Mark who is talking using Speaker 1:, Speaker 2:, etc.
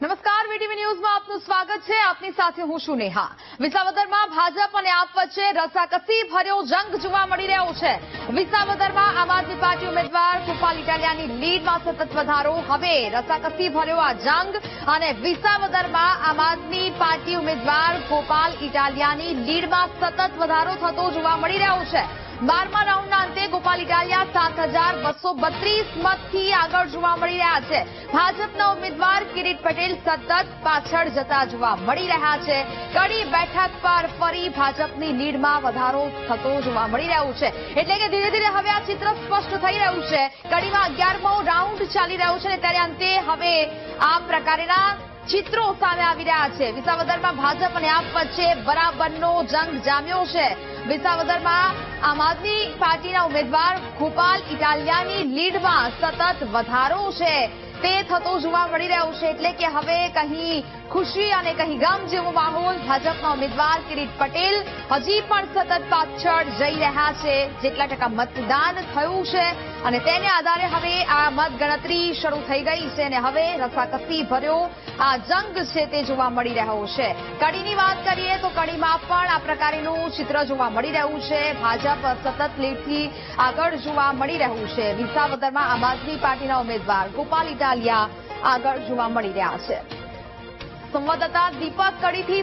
Speaker 1: નમસ્કાર, વીટીવી ન્યૂઝમાં આપનું સ્વાગત છે. આપની સાથે હું છું નેહા. વિસાવદરમાં ભાજપ અને આપ વચ્ચે રસાકસી ભર્યો જંગ જોવા મળી રહ્યો છે. વિસાવદરમાં આમ આદમી પાર્ટી ઉમેદવાર કૃપાલ ઇટાલિયાની લીડમાં સતત વધારો. હવે રસાકસી ભર્યો આ જંગ અને વિસાવદરમાં આમ આદમી પાર્ટી ઉમેદવાર ગોપાલ ઇટાલિયાની લીડમાં સતત વધારો થતો જોવા મળી રહ્યો છે. બારમા રાઉન્ડના અંતે ગોપાલ ઇટાલિયા સાત હજાર બસો બત્રીસ મતથી આગળ જોવા મળી રહ્યા છે. ભાજપના ઉમેદવાર કિરીટ પટેલ સતત પાછળ જતા જોવા મળી રહ્યા છે. કડી બેઠક પર ફરી ભાજપની લીડમાં વધારો થતો જોવા મળી રહ્યો છે. એટલે કે ધીરે ધીરે હવે આ ચિત્ર સ્પષ્ટ થઈ રહ્યું છે. કડીમાં અગિયારમો રાઉન્ડ ચાલી રહ્યો છે ત્યારે અંતે હવે આ પ્રકારના ચિત્રો સામે આવી રહ્યા છે. વિસાવદરમાં ભાજપ અને આપ વચ્ચે બરાબરનો જંગ જામ્યો છે. વિસાવદરમાં આમ આદમી પાર્ટીના ઉમેદવાર ગોપાલ ઇટાલિયાની લીડમાં સતત વધારો છે. તે થતો જોવા મળી રહ્યો છે એટલે કે હવે કહી ખુશી અને કહી ગમ જેવો માહોલ ભાજપના ઉમેદવાર કિરીટ પટેલ હજી પણ સતત પાછળ જઈ રહ્યા છે. જેટલા ટકા મતદાન થયું છે અને તેને આધારે હવે આ મતગણતરી શરૂ થઈ ગઈ છે અને હવે રસાકસી ભર્યો આ જંગ છે તે જોવા મળી રહ્યો છે. કડીની વાત કરીએ તો કડીમાં પણ આ પ્રકારનું ચિત્ર જોવા મળી રહ્યું છે. ભાજપ સતત લીડથી આગળ જોવા મળી રહ્યું છે. વિસાવદરમાં આમ આદમી પાર્ટીના ઉમેદવાર ગોપાલ ઇટાલિયા આગળ જોવા મળી રહ્યા છે. સંવાદદાતા દીપક કડીથી